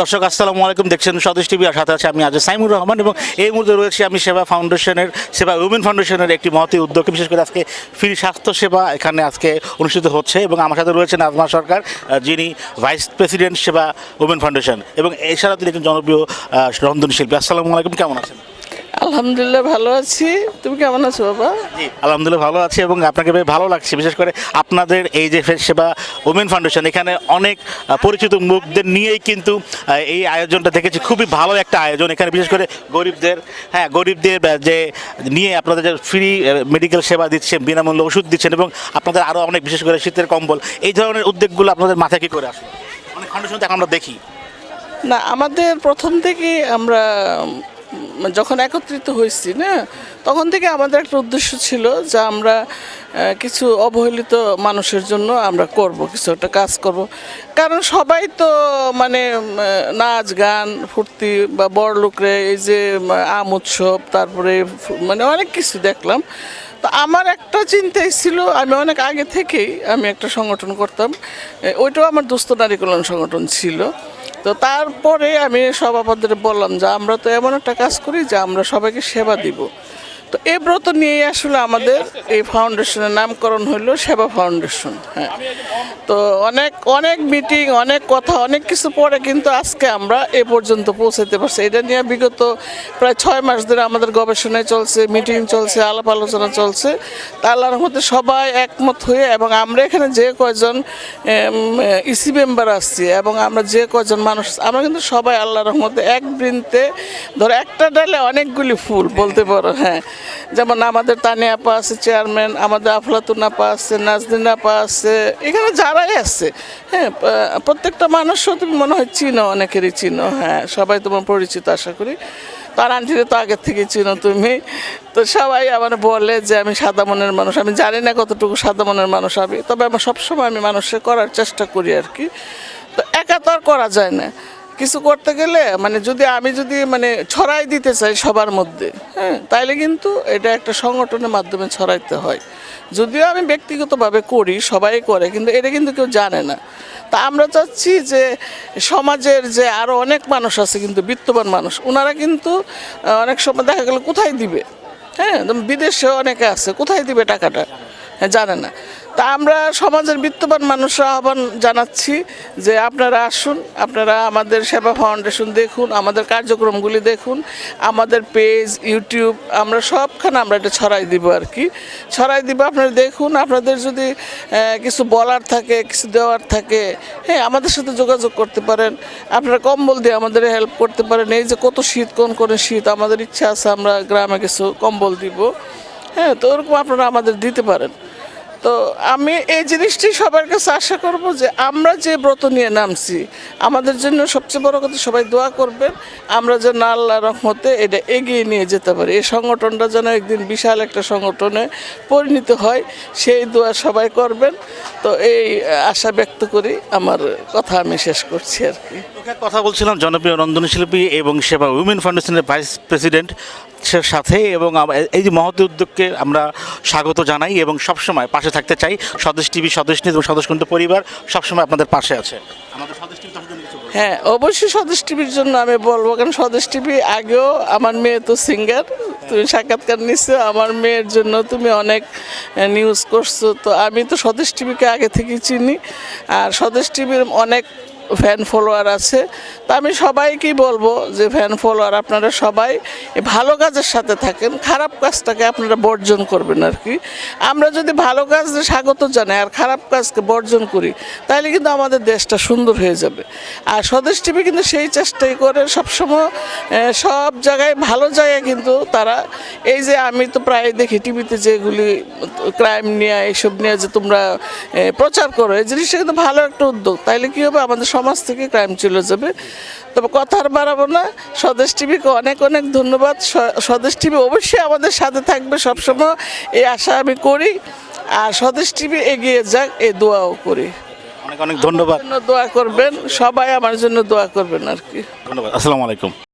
দর্শক, আসসালামু আলাইকুম। দেখছেন স্বদেশ টিভি, আর সাথে আছে আমি আজ সাইমুর রহমান এবং এই মুহূর্তে রয়েছি আমি সেবা ফাউন্ডেশনের, সেবা উইমেন ফাউন্ডেশনের একটি মহতি উদ্যোগ। বিশেষ করে আজকে ফ্রি স্বাস্থ্য সেবা এখানে আজকে অনুষ্ঠিত হচ্ছে এবং আমার সাথে রয়েছেন আজমা সরকার যিনি vice president Seba women foundation এবং এছাড়া তিনি একজন জনপ্রিয় রন্ধনী শিল্পী আসসালামু আলাইকুম, কেমন আছেন? আলহামদুলিল্লাহ ভালো আছি। তুমি কেমন আছো বাবা? জি আলহামদুলিল্লাহ ভালো আছি এবং আপনাকে বেশ ভালো লাগছে। বিশেষ করে আপনাদের এই যে সেবা ওমেন ফাউন্ডেশন এখানে অনেক পরিচিত মুখদের নিয়েই কিন্তু এই আয়োজনটা দেখেছি। খুবই ভালো একটা আয়োজন। এখানে বিশেষ করে গরিবদের হ্যাঁ গরিবদের যে নিয়ে আপনাদের যে ফ্রি মেডিকেল সেবা দিচ্ছেন বিনামূল্যে ওষুধ দিচ্ছেন এবং আপনাদের আরও অনেক বিশেষ করে শীতের কম্বল এই ধরনের উদ্যোগগুলো আপনাদের মাথায় কী করে আসলো অনেক ফাউন্ডেশন তো এখন আমরা দেখি। না আমাদের প্রথম থেকে আমরা যখন একত্রিত হয়েছি, না, তখন থেকে আমাদের একটা উদ্দেশ্য ছিল যে আমরা কিছু অবহেলিত মানুষের জন্য আমরা করব, কিছু একটা কাজ করব। কারণ সবাই তো মানে নাচ, গান, ফুর্তি বা বড় লোকরে এই যে আম উৎসব, তারপরে মানে অনেক কিছু দেখলাম। তো আমার একটা চিন্তাই ছিল, আমি অনেক আগে থেকেই আমি একটা সংগঠন করতাম ওইটাও আমার দুস্থ নারী কল্যাণ সংগঠন ছিল। তো তারপরে আমি সভাপতিদের বললাম যে, আমরা তো এমন একটা কাজ করি যে আমরা সবাইকে সেবা দিব। তো এই ব্রত নিয়ে আসলে আমাদের এই ফাউন্ডেশনের নামকরণ হলো সেবা ফাউন্ডেশন হ্যাঁ। তো অনেক অনেক মিটিং অনেক কথা, অনেক কিছু পরে কিন্তু আজকে আমরা এ পর্যন্ত পৌঁছাতে পারছি। এটা নিয়ে বিগত প্রায় ছয় মাস ধরে আমাদের গবেষণায় চলছে মিটিং চলছে, আলাপ আলোচনা চলছে। আল্লাহর মধ্যে সবাই একমত হয়ে এবং আমরা এখানে যে কয়জন ইসি মেম্বার আসছি এবং আমরা যে কয়জন মানুষ, আমরা কিন্তু সবাই আল্লাহর রহমতে এক বৃন্তে, ধরো একটা ডালে অনেকগুলি ফুল, বলতে পারো হ্যাঁ। যেমন আমাদের তানিয়া আপা আছে, চেয়ারম্যান, আমাদের আফলাতুন আপা আছে নাজদিন আপা আছে, এখানে যারাই আছে হ্যাঁ প্রত্যেকটা মানুষও তুমি মনে হয় চিনো, অনেকেরই চিনো হ্যাঁ সবাই তোমার পরিচিত আশা করি। তার আন্টিরে তো আগের থেকে চিনো তুমি। তো সবাই আমার বলে যে আমি সাদা মনের মানুষ, আমি জানি না কতটুকু সাদা মনের মানুষ আমি, তবে আমার সবসময় আমি মানুষের করার চেষ্টা করি আর কি। তো একা তো আর করা যায় না। কিছু করতে গেলে মানে যদি আমি যদি মানে ছড়াই দিতে চাই সবার মধ্যে হ্যাঁ তাইলে কিন্তু এটা একটা সংগঠনের মাধ্যমে ছড়াইতে হয়। যদিও আমি ব্যক্তিগতভাবে করি, সবাই করে, কিন্তু এটা কিন্তু কেউ জানে না। তা আমরা চাচ্ছি যে সমাজের যে আরও অনেক মানুষ আছে, কিন্তু বিত্তবান মানুষ ওনারা কিন্তু অনেক সময় দেখা গেল কোথায় দিবে? হ্যাঁ বিদেশে অনেকে আছে, কোথায় দিবে টাকাটা? জানে না। তা আমরা সমাজের বিত্তবান মানুষরা আহ্বান জানাচ্ছি যে আপনারা আসুন, আপনারা আমাদের সেবা ফাউন্ডেশন দেখুন, আমাদের কার্যক্রমগুলি দেখুন, আমাদের পেজ, ইউটিউব, আমরা সবখানে আমরা এটা ছড়াই দিব আর কি। ছড়াই দিব, আপনারা দেখুন, আপনাদের যদি কিছু বলার থাকে, কিছু দেওয়ার থাকে হ্যাঁ আমাদের সাথে যোগাযোগ করতে পারেন। আপনারা কম্বল দিয়ে আমাদের হেল্প করতে পারেন। এই যে কত শীত, কোন কোন শীত, আমাদের ইচ্ছা আছে আমরা গ্রামে কিছু কম্বল দিব। হ্যাঁ তো ওরকম আপনারা আমাদের দিতে পারেন। তো আমি এই জিনিসটি সবার কাছে আশা করব যে আমরা যে ব্রত নিয়ে নামছি, আমাদের জন্য সবচেয়ে বড় কথা সবাই দোয়া করবেন, আমরা যেন আল্লাহ রহমতে এটা এগিয়ে নিয়ে যেতে পারি। এই সংগঠনটা যেন একদিন বিশাল একটা সংগঠনে পরিণত হয়, সেই দোয়া সবাই করবেন। তো এই আশা ব্যক্ত করি আমার কথা আমি শেষ করছি আর কি। কথা বলছিলাম জনপ্রিয় রন্ধনশিল্পী এবং সেবা উইমেন ফাউন্ডেশনের ভাইস প্রেসিডেন্ট সাথে এবং এই যে মহৎ উদ্যোগকে আমরা স্বাগত জানাই এবং সবসময় পাশে থাকতে চাই। স্বদেশ টিভি, স্বদেশ নিউজ এবং স্বদেশ কিন্তু পরিবার সবসময় আপনাদের পাশে আছে। হ্যাঁ অবশ্যই স্বদেশ টিভির জন্য আমি বলব, কারণ স্বদেশ টিভি আগেও আমার মেয়ে তো সিঙ্গার তুমি সাক্ষাৎকার নিচ্ছো আমার মেয়ের জন্য তুমি অনেক নিউজ করছ, তো আমি তো স্বদেশ টিভিকে আগে থেকেই চিনি। আর স্বদেশ টিভির অনেক ফ্যান ফলোয়ার আছে, তা আমি সবাইকেই বলব যে ফ্যান ফলোয়ার আপনারা সবাই ভালো কাজের সাথে থাকেন, খারাপ কাজটাকে আপনারা বর্জন করবেন আর কি। আমরা যদি ভালো কাজে স্বাগত জানাই আর খারাপ কাজকে বর্জন করি তাহলে কিন্তু আমাদের দেশটা সুন্দর হয়ে যাবে। আর স্বদেশ টিভি কিন্তু সেই চেষ্টাই করে সবসময় সব জায়গায় ভালো জায়গায় কিন্তু তারা, এই যে আমি তো প্রায় দেখি টিভিতে যেগুলি ক্রাইম নিয়ে এইসব নিয়ে যে তোমরা প্রচার করো, এই জিনিসটা কিন্তু ভালো একটা উদ্যোগ। তাইলে কী হবে? আমাদের সমাজ থেকে ক্রাইম চলে যাবে। তবে কথা আর বাড়াবো না। স্বদেশ টিভিকে অনেক অনেক ধন্যবাদ। স্বদেশ টিভি অবশ্যই আমাদের সাথে থাকবে সবসময়। এই আশা আমি করি। আর স্বদেশ টিভি এগিয়ে যাক এই দোয়াও করি। অনেক অনেক ধন্যবাদ। দোয়া করবেন। সবাই আমার জন্য দোয়া করবেন আর কি। ধন্যবাদ। আসসালামু আলাইকুম।